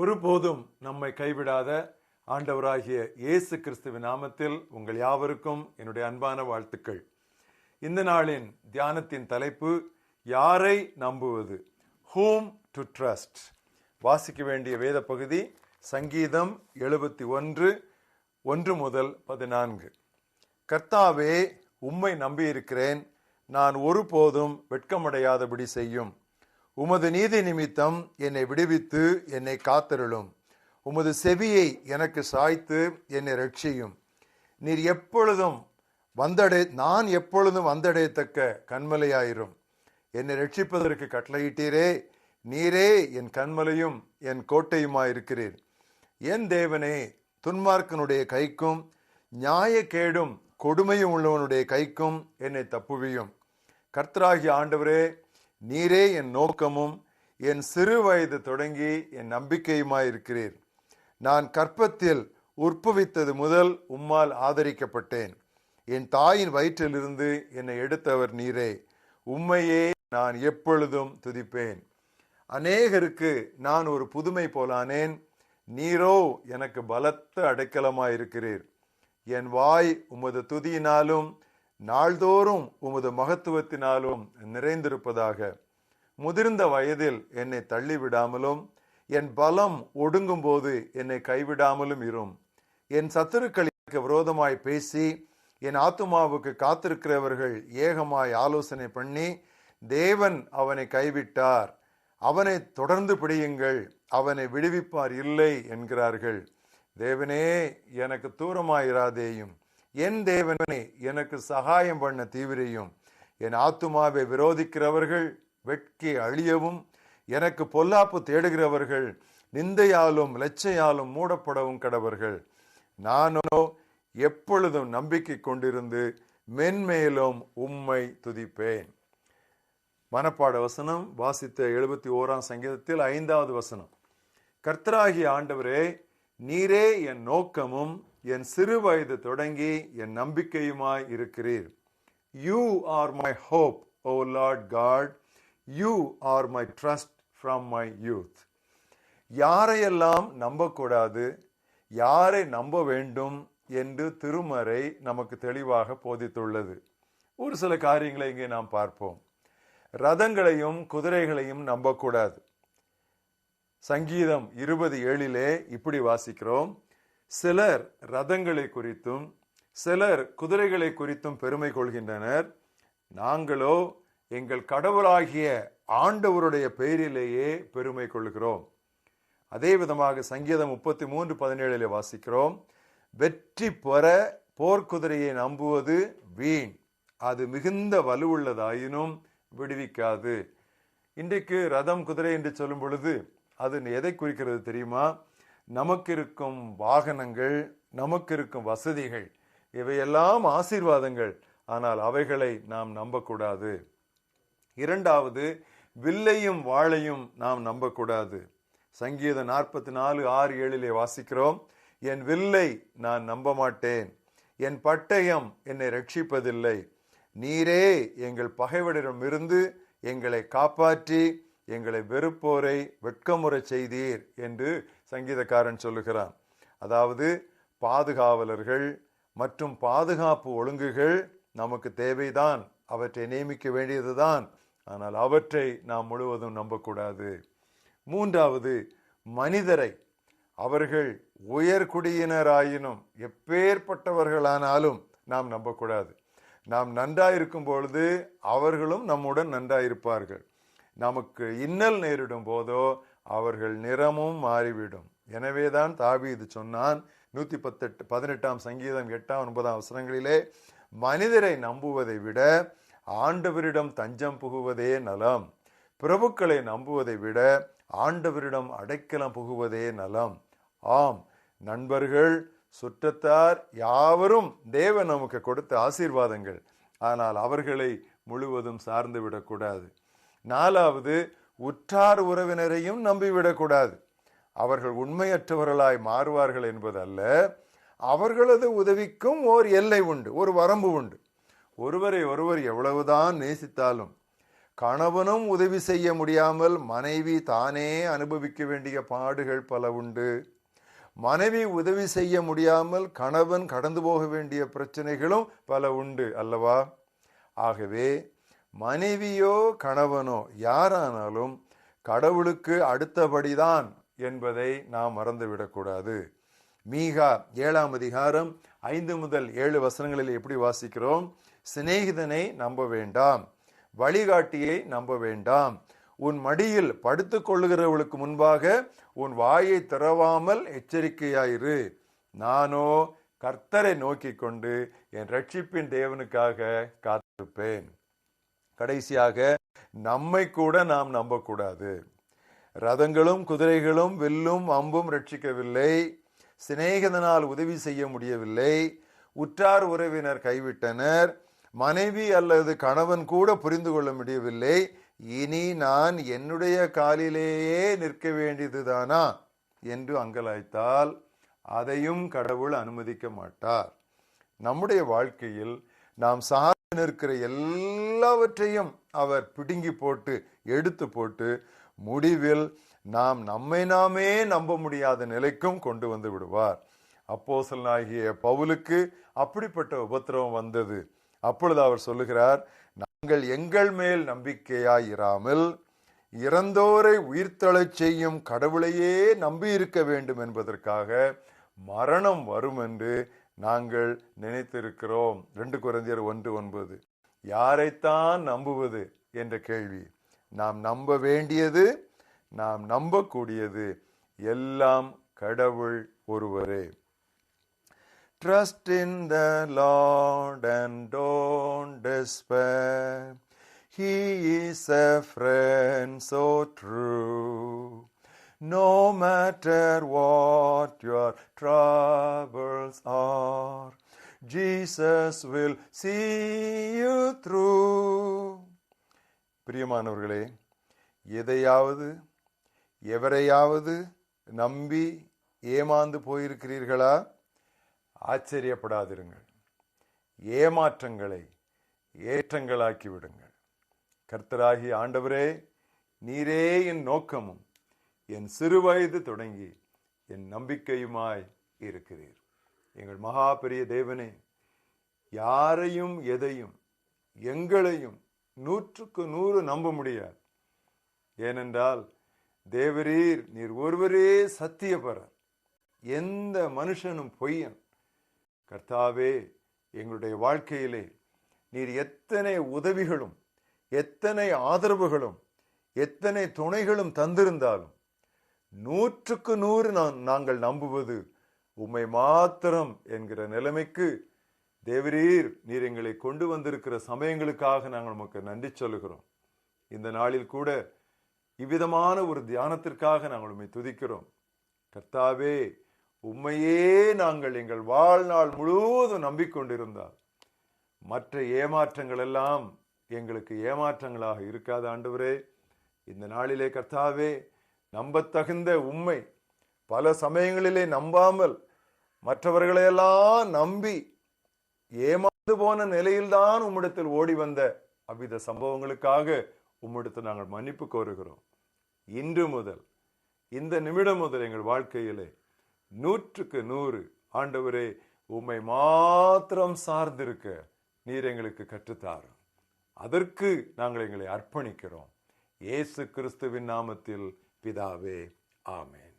ஒருபோதும் நம்மை கைவிடாத ஆண்டவராகிய இயேசு கிறிஸ்துவின் நாமத்தில் உங்கள் யாவருக்கும் என்னுடைய அன்பான வாழ்த்துக்கள். இந்த நாளின் தியானத்தின் தலைப்பு யாரை நம்புவது? ஹூம் டு ட்ரஸ்ட் வாசிக்க வேண்டிய வேத பகுதி சங்கீதம் எழுபத்தி ஒன்று ஒன்று முதல் பதினான்கு. கர்த்தாவே உம்மை நம்பியிருக்கிறேன். நான் ஒருபோதும் வெட்கமடையாதபடி செய்யும். உமது நீதி நிமித்தம் என்னை விடுவித்து என்னை காத்தருளும். உமது செவியை எனக்கு சாய்த்து என்னை ரட்சியும். நீர் எப்பொழுதும் வந்தடை நான் எப்பொழுதும் வந்தடையத்தக்க கண்மலையாயிரும் என்னை ரட்சிப்பதற்கு கட்டளையிட்டீரே நீரே என் கண்மலையும் என் கோட்டையுமாயிருக்கிறீர். என் தேவனே துன்மார்க்கனுடைய கைக்கும் நியாயக்கேடும் கொடுமையும் உள்ளவனுடைய கைக்கும் என்னை தப்புவியும். கர்த்தராகிய ஆண்டவரே நீரே என் நோக்கமும் என் சிறு வயது தொடங்கி என் நம்பிக்கையுமாயிருக்கிறீர். நான் கற்பத்தில் உற்பவித்தது முதல் உம்மால் ஆதரிக்கப்பட்டேன். என் தாயின் வயிற்றிலிருந்து என்னை எடுத்தவர் நீரே. உம்மையே நான் எப்பொழுதும் துதிப்பேன். அநேகருக்கு நான் ஒரு புதுமை போலானேன். நீரோ எனக்கு பலத்த அடைக்கலமாயிருக்கிறீர். என் வாய் உமது துதியினாலும் நாள்தோறும் உமது மகத்துவத்தினாலும் நிறைந்திருப்பதாக முதிர்ந்த வயதில் என்னை தள்ளிவிடாமலும் என் பலம் ஒடுங்கும் போது என்னை கைவிடாமலும் இரும். என் சத்துருக்களுக்கு விரோதமாய் பேசி என் ஆத்துமாவுக்கு காத்திருக்கிறவர்கள் ஏகமாய் ஆலோசனை பண்ணி தேவன் அவனை கைவிட்டார். அவனை தொடர்ந்து பிடியுங்கள் அவனை விடுவிப்பார் இல்லை என்கிறார்கள். தேவனே எனக்கு தூரமாயிராதேயும். என் தேவனே எனக்கு சகாயம் பண்ண தீவிரையும். என் ஆத்துமாவை விரோதிக்கிறவர்கள் வெட்கி அழியவும் எனக்கு பொல்லாப்பு தேடுகிறவர்கள் நிந்தையாலும் லட்சையாலும் மூடப்படவும் கடவர்கள். நானோ எப்பொழுதும் நம்பிக்கை கொண்டிருந்து மென்மேலும் உம்மை துதிப்பேன். மனப்பாட வசனம் வாசித்த எழுபத்தி ஓராம் சங்கீதத்தில் ஐந்தாவது வசனம். கர்த்தராகிய ஆண்டவரே நீரே என் நோக்கமும் என் சிறு வயது தொடங்கி என் நம்பிக்கையுமாய் இருக்கிறீர். You are my hope O Lord God you are my trust from my youth யாரையெல்லாம் நம்பக்கூடாது யாரை நம்ப வேண்டும் என்று திருமறை நமக்கு தெளிவாக போதித்துள்ளது. ஒரு சில காரியங்களை இங்கே நாம் பார்ப்போம். ரதங்களையும் குதிரைகளையும் நம்பக்கூடாது. சங்கீதம் இருபது ஏழிலே இப்படி வாசிக்கிறோம். சிலர் ரதங்களை குறித்தும் சிலர் குதிரைகளை குறித்தும் பெருமை கொள்கின்றனர். நாங்களோ எங்கள் கடவுளாகிய ஆண்டவருடைய பெயரிலேயே பெருமை கொள்கிறோம். அதே விதமாக சங்கீதம் முப்பத்தி மூன்று பதினேழிலே வாசிக்கிறோம். வெற்றி பெற போர்க்குதிரையை நம்புவது வீண். அது மிகுந்த வலுவுள்ளதாயினும் விடுவிக்காது. இன்றைக்கு ரதம் குதிரை என்று சொல்லும் பொழுது அது எதை குறிக்கிறது தெரியுமா? நமக்கு இருக்கும் வாகனங்கள் நமக்கு இருக்கும் வசதிகள் இவையெல்லாம் ஆசீர்வாதங்கள். ஆனால் அவைகளை நாம் நம்பக்கூடாது. இரண்டாவது வில்லையும் வாழையும் நாம் நம்பக்கூடாது. சங்கீதம் நாற்பத்தி நாலு ஆறு ஏழிலே வாசிக்கிறோம் என் வில்லை நான் நம்ப மாட்டேன் என் பட்டயம் என்னை ரட்சிப்பதில்லை. நீரே எங்கள் பகைவரிடமிருந்து எங்களை காப்பாற்றி எங்களை வெறுப்போரை வெட்கமுறை செய்தீர் என்று சங்கீதக்காரன் சொல்லுகிறான். அதாவது பாதுகாவலர்கள் மற்றும் பாதுகாப்பு ஒழுங்குகள் நமக்கு தேவைதான். அவற்றை நியமிக்க வேண்டியதுதான். ஆனால் அவற்றை நாம் முழுவதும் நம்பக்கூடாது. மூன்றாவது மனிதரை அவர்கள் உயர்குடியினராயினும் எப்பேற்பட்டவர்களானாலும் நாம் நம்பக்கூடாது. நாம் நன்றாயிருக்கும் பொழுது அவர்களும் நம்முடன் நன்றாயிருப்பார்கள் நமக்கு இன்னல் நேரிடும் போதோ அவர்கள் நிறமும் மாறிவிடும். எனவேதான் இது சொன்னான் நூத்தி பத்தெட்டு பதினெட்டாம் சங்கீதம் எட்டாம் ஒன்பதாம் அவசரங்களிலே மனிதரை நம்புவதை விட ஆண்டவரிடம் தஞ்சம் புகுவதே நலம். பிரபுக்களை நம்புவதை விட ஆண்டவரிடம் அடைக்கலம் புகுவதே நலம். ஆம் நண்பர்கள் சுற்றத்தார் யாவரும் தேவன் நமக்கு கொடுத்த ஆசீர்வாதங்கள். ஆனால் அவர்களை முழுவதும் சார்ந்து விடக்கூடாது. நாலாவது உற்றார் உறவினரையும் நம்பிவிடக்கூடாது. அவர்கள் உண்மையற்றவர்களாய் மாறுவார்கள் என்பதல்ல. அவர்களது உதவிக்கும் ஓர் எல்லை உண்டு ஒரு வரம்பு உண்டு. ஒருவரை ஒருவர் எவ்வளவுதான் நேசித்தாலும் கணவனும் உதவி செய்ய முடியாமல் மனைவி தானே அனுபவிக்க வேண்டிய பாடுகள் பல உண்டு. மனைவி உதவி செய்ய முடியாமல் கணவன் கடந்து போக வேண்டிய பிரச்சனைகளும் பல உண்டு அல்லவா? ஆகவே மனைவியோ கணவனோ யாரானாலும் கடவுளுக்கு அடுத்தபடிதான் என்பதை நாம் மறந்துவிடக்கூடாது. மீகா ஏழாம் அதிகாரம் ஐந்து முதல் ஏழு வசனங்களில் எப்படி வாசிக்கிறோம்? சிநேகிதனை நம்ப வேண்டாம் வழிகாட்டியை நம்ப வேண்டாம். உன் மடியில் படுத்து கொள்ளுகிறவளுக்கு முன்பாக உன் வாயை திறவாமல் எச்சரிக்கையாயிரு. நானோ கர்த்தரை நோக்கி கொண்டு என் ரட்சிப்பின் தேவனுக்காக காத்திருப்பேன். கடைசியாக நம்மை கூட நாம் நம்பக்கூடாது. ரதங்களும் குதிரைகளும் வில்லும் அம்பும் ரட்சிக்கவில்லை. சிநேகிதனால் உதவி செய்ய முடியவில்லை. உற்றார் உறவினர் கைவிட்டனர். மனைவி அல்லது கணவன் கூட புரிந்து கொள்ள முடியவில்லை. இனி நான் என்னுடைய காலிலேயே நிற்க வேண்டியதுதானா? என்று அங்கலாய்த்தால் அதையும் கடவுள் அனுமதிக்க மாட்டார். நம்முடைய வாழ்க்கையில் நாம் சார்ந்து நிற்கிற எல்லாவற்றையும் அவர் பிடுங்கி போட்டு எடுத்து போட்டு முடிவில் நாம் நம்மை நாமே நம்ப முடியாத நிலைக்கும் கொண்டு வந்து விடுவார். அப்போசலனாகிய பவுலுக்கு அப்படிப்பட்ட உபத்திரவம் வந்தது. அப்பொழுது அவர் சொல்லுகிறார் நாங்கள் எங்கள் மேல் நம்பிக்கையாயிராமல் இறந்தோரை உயிர்த்தளச் செய்யும் கடவுளையே நம்பி இருக்க வேண்டும் என்பதற்காக மரணம் வரும் என்று நாங்கள் நினைத்திருக்கிறோம் ரெண்டு குழந்தையர் ஒன்று ஒன்பது யாரைத்தான் நம்புவது என்ற கேள்வி நாம் நம்ப வேண்டியது நாம் நம்பக்கூடியது எல்லாம் கடவுள் ஒருவரே Trust in the Lord and don't despair. He is a friend so true. No matter what your troubles are, Jesus will see you பிரியமானவர்களே எதையாவது எவரையாவது நம்பி ஏமாந்து போயிருக்கிறீர்களா? ஆச்சரியப்படாதிருங்கள். ஏமாற்றங்களை ஏற்றங்களாக்கி விடுங்கள் கர்த்தராகி ஆண்டவரே நீரே என் நோக்கமும் என் சிறுவயது தொடங்கி என் நம்பிக்கையுமாய் இருக்கிறீர். எங்கள் மகா பெரிய தேவனே யாரையும் எதையும் எங்களையும் நூற்றுக்கு நூறு நம்ப முடியாது. ஏனென்றால் தேவரீர் நீர் ஒருவரே சத்தியபரர் எந்த மனுஷனும் பொய்யன். கர்த்தாவே எங்களுடைய வாழ்க்கையிலே நீர் எத்தனை உதவிகளும் எத்தனை ஆதரவுகளும் எத்தனை துணைகளும் தந்திருந்தாலும் நூற்றுக்கு நூறு நான் நாங்கள் நம்புவது உம்மை மாத்திரம் என்கிற நிலைமைக்கு. தேவரீர் நீர் எங்களை கொண்டு வந்திருக்கிற சமயங்களுக்காக நாங்கள் நமக்கு நன்றி சொல்லுகிறோம். இந்த நாளில் கூட இவ்விதமான ஒரு தியானத்திற்காக நாங்கள் உண்மை துதிக்கிறோம். கர்த்தாவே உண்மையே நாங்கள் எங்கள் வாழ்நாள் முழுவதும் நம்பிக்கொண்டிருந்தால் மற்ற ஏமாற்றங்கள் எல்லாம் எங்களுக்கு ஏமாற்றங்களாக இருக்காத ஆண்டவரே. இந்த நாளிலே கர்த்தாவே நம்பத்தகுந்த உண்மை பல சமயங்களிலே நம்பாமல் மற்றவர்களையெல்லாம் நம்பி ஏமாந்து போன நிலையில்தான் உம்மிடத்தில் ஓடி வந்த அவ்வித சம்பவங்களுக்காக உம்மிடத்தில் நாங்கள் மன்னிப்பு கோருகிறோம். இன்று முதல் இந்த நிமிடம் முதல் எங்கள் வாழ்க்கையிலே நூற்றுக்கு நூறு ஆண்டவரே உம்மை மாத்திரம் சார்ந்திருக்க நீர் எங்களுக்கு கற்றுத்தாரும். அதற்கு நாங்கள் எங்களை அர்ப்பணிக்கிறோம். இயேசு கிறிஸ்துவின் நாமத்தில் பிதாவே ஆமே